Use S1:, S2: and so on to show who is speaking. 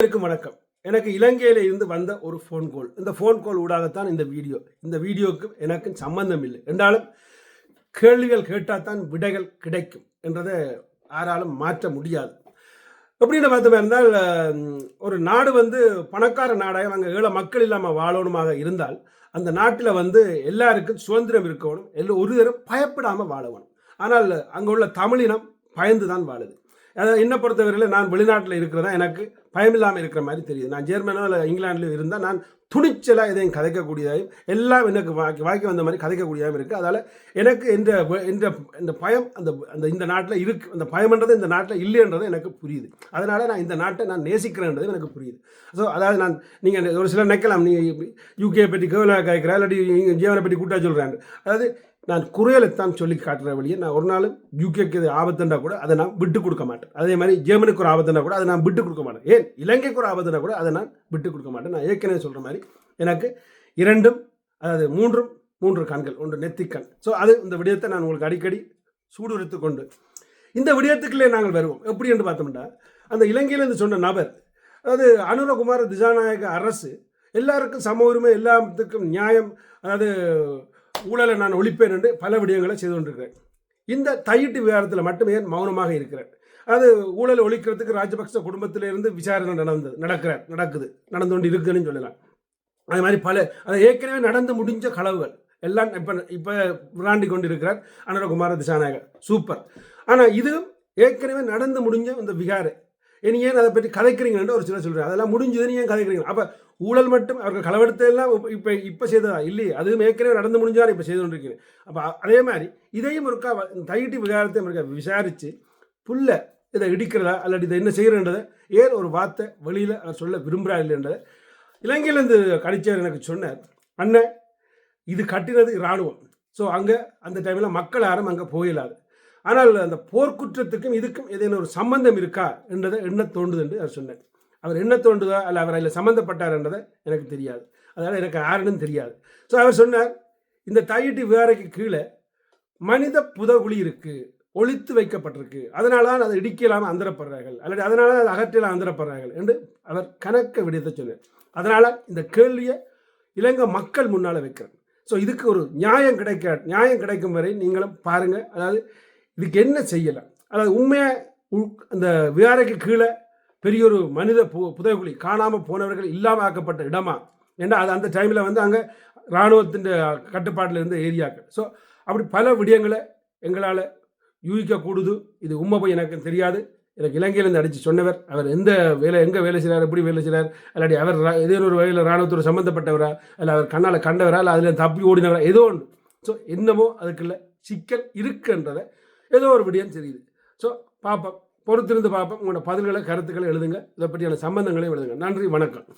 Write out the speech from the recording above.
S1: அனைவருக்கும் வணக்கம். எனக்கு இலங்கையில இருந்து வந்த ஒரு ஃபோன் கால் இந்த ஃபோன் கால் ஊடாகத்தான் இந்த வீடியோ இந்த வீடியோக்கு எனக்கு சம்பந்தம் இல்லை. என்றாலும் கேள்விகள் கேட்டால் தான் விடைகள் கிடைக்கும் என்றதை யாராலும் மாற்ற முடியாது. அப்படின்னு பார்த்தோம் இருந்தால் ஒரு நாடு வந்து பணக்கார நாடாக அங்கே ஏழை மக்கள் இல்லாமல் வாழணுமாக இருந்தால் அந்த நாட்டில் வந்து எல்லாருக்கும் சுதந்திரம் இருக்கணும் எல்லாம் ஒரு தரம் பயப்படாமல் வாழணும். ஆனால் அங்கே உள்ள தமிழினம் பயந்து தான் வாழுது. என்னை பொறுத்தவரையில் நான் வெளிநாட்டில் இருக்கிறதா எனக்கு பயமில்லாமல் இருக்கிற மாதிரி தெரியுது. நான் ஜெர்மனோ இல்லை இங்கிலாண்டில் இருந்தால் நான் துணிச்சலாக இதையும் கதைக்கக்கூடியதாயும் எல்லாம் எனக்கு வாக்கி வாக்கி வந்த மாதிரி கதைக்கக்கூடியதாகவும் இருக்குது அதால் எனக்கு இந்த இந்த இந்த பயம் அந்த அந்த இந்த நாட்டில் இருக்கு அந்த பயம்ன்றது இந்த நாட்டில் இல்லைன்றது எனக்கு புரியுது. அதனால் நான் இந்த நாட்டை நான் நேசிக்கிறேன்றது எனக்கு புரியுது. ஸோ அதாவது நான் நீங்கள் ஒரு சிலர் நினைக்கலாம் நீங்கள் யூகே பற்றி கேவலாக கேட்குறா இல்லாட்டி ஜீவனை பற்றி கூட்டாக சொல்கிறாங்க அதாவது நான் குறையலைத்தான் சொல்லி காட்டுற வழியை நான் ஒரு நாளும் யூகேக்கு இது ஆபத்துண்டா கூட அதை நான் விட்டு கொடுக்க மாட்டேன். அதே மாதிரி ஜெர்மனிக்கு ஒரு ஆபத்துண்டா கூட அதை நான் விட்டு கொடுக்க மாட்டேன். ஏன்? இலங்கைக்கு ஒரு ஆபத்துண்டா கூட அதை நான் விட்டு கொடுக்க மாட்டேன். நான் ஏற்கனவே சொல்கிற மாதிரி எனக்கு இரண்டும் அதாவது மூன்றும் மூன்று கண்கள் ஒன்று நெத்திக்கண். ஸோ அது இந்த விடயத்தை நான் உங்களுக்கு அடிக்கடி சூடுரித்து கொண்டு இந்த விடயத்துக்குள்ளே நாங்கள் வருவோம். எப்படி என்று பார்த்தோம்னா அந்த இலங்கையிலேருந்து சொன்ன நபர் அதாவது அனுரகுமார் திசாநாயக அரசு எல்லாருக்கும் சம உரிமை எல்லாத்துக்கும் நியாயம் அதாவது ஊழலை நான் ஒழிப்பேன் என்று பல விடயங்களை செய்து கொண்டிருக்கிறேன். இந்த தையிட்டு விவகாரத்தில் மட்டுமே மௌனமாக இருக்கிறேன். அது ஊழலை ஒழிக்கிறதுக்கு ராஜபக்ச குடும்பத்திலிருந்து விசாரணை நடந்தது நடக்கிறார் நடக்குது நடந்து கொண்டு இருக்குன்னு சொல்லலாம். அது மாதிரி பல அது ஏற்கனவே நடந்து முடிஞ்ச களவுகள். எல்லாம் இப்போ இப்போ விளாண்டி கொண்டு இருக்கிறார் அனுரகுமார திசாநாயகர். சூப்பர். ஆனால் இது ஏற்கனவே நடந்து முடிஞ்ச இந்த விகாரை இனி ஏன் அதை பற்றி கதைக்கிறீங்கன்னு ஒரு சிலர் சொல்கிறேன் அதெல்லாம் முடிஞ்சதுன்னு ஏன் கதைக்கிறீங்க அப்போ ஊழல் மட்டும் அவர்கள் களவெடுத்தெல்லாம் இப்போ இப்போ செய்ததா? இல்லையே. அதுவும் ஏற்கனவே நடந்து முடிஞ்சாலும் இப்போ செய்து கொண்டிருக்கிறேன். அப்போ அதே மாதிரி இதையும் இருக்கா தையிட்டு விகாரத்தையும் இருக்கா விசாரித்து புல்ல இதை இடிக்கிறதா? அல்லது இதை என்ன செய்கிறன்றதை ஏன் ஒரு வார்த்தை வெளியில் அவர் சொல்ல விரும்புகிறா இல்லைன்றதை இலங்கையிலேருந்து கடிச்சவர் எனக்கு சொன்னார். அண்ணன் இது கட்டினது இராணுவம். ஸோ அங்கே அந்த டைமில் மக்கள் யாரும் அங்கே போயிடாது ஆனால் அந்த போர்க்குற்றத்துக்கும் இதுக்கும் ஏதேனும் ஒரு சம்பந்தம் இருக்கா என்றதை என்ன தோண்டுது என்று அவர் சொன்னார். அவர் என்ன தோண்டுதா அல்ல அவர் அதில் சம்மந்தப்பட்டார் என்றதை எனக்கு தெரியாது. அதனால் எனக்கு யாருன்னு தெரியாது. ஸோ அவர் சொன்னார் இந்த தையிட்டு விகாரைக்கு கீழே மனித புதகுழி இருக்குது ஒழித்து வைக்கப்பட்டிருக்கு. அதனால தான் அதை இடிக்கலாமல் அந்தரப்படுறார்கள் அல்லது அதனால அதை அகற்றலாம் அந்தரப்படுறார்கள் என்று அவர் கணக்க விடயத்தை சொன்னார். அதனால் இந்த கேள்வியை இலங்கை மக்கள் முன்னால் வைக்கிறேன் ஸோ இதுக்கு ஒரு நியாயம் கிடைக்க நியாயம் கிடைக்கும் வரை நீங்களும் பாருங்கள் அதாவது இதுக்கு என்ன செய்யலை? அதாவது உண்மையாக அந்த விகாரைக்கு கீழே பெரிய ஒரு மனித பு புதைகுழி காணாமல் போனவர்கள் இல்லாமல் ஆக்கப்பட்ட இடமா? ஏன்னா அது அந்த டைமில் வந்து அங்கே இராணுவத்தின் கட்டுப்பாட்டில் இருந்த ஏரியாக்கள். ஸோ அப்படி பல விடயங்களை எங்களால் யூகிக்க கூடுது. இது உண்மை போய் எனக்கு தெரியாது. எனக்கு இலங்கையிலேருந்து அடித்து சொன்னவர். அவர் எந்த வேலை எங்கே வேலை செய்கிறார் எப்படி வேலை செய்கிறார் இல்லாட்டி அவர் ரா- ஏதோ ஒரு வகையில் இராணுவத்தோடு சம்மந்தப்பட்டவரா இல்லை அவர் கண்ணால் கண்டவரா இல்லை அதில் தப்பி ஓடினவரா ஏதோ ஒன்று ஸோ என்னமோ அதுக்குள்ள சிக்கல் இருக்குன்றதை ஏதோ ஒரு விடியம் தெரியுது. ஸோ பார்ப்போம் பொறுத்திருந்து பார்ப்போம் உங்களோட பதில்களை கருத்துக்களை எழுதுங்க. இதை பற்றியான சம்பந்தங்களையும் எழுதுங்க. நன்றி. வணக்கம்.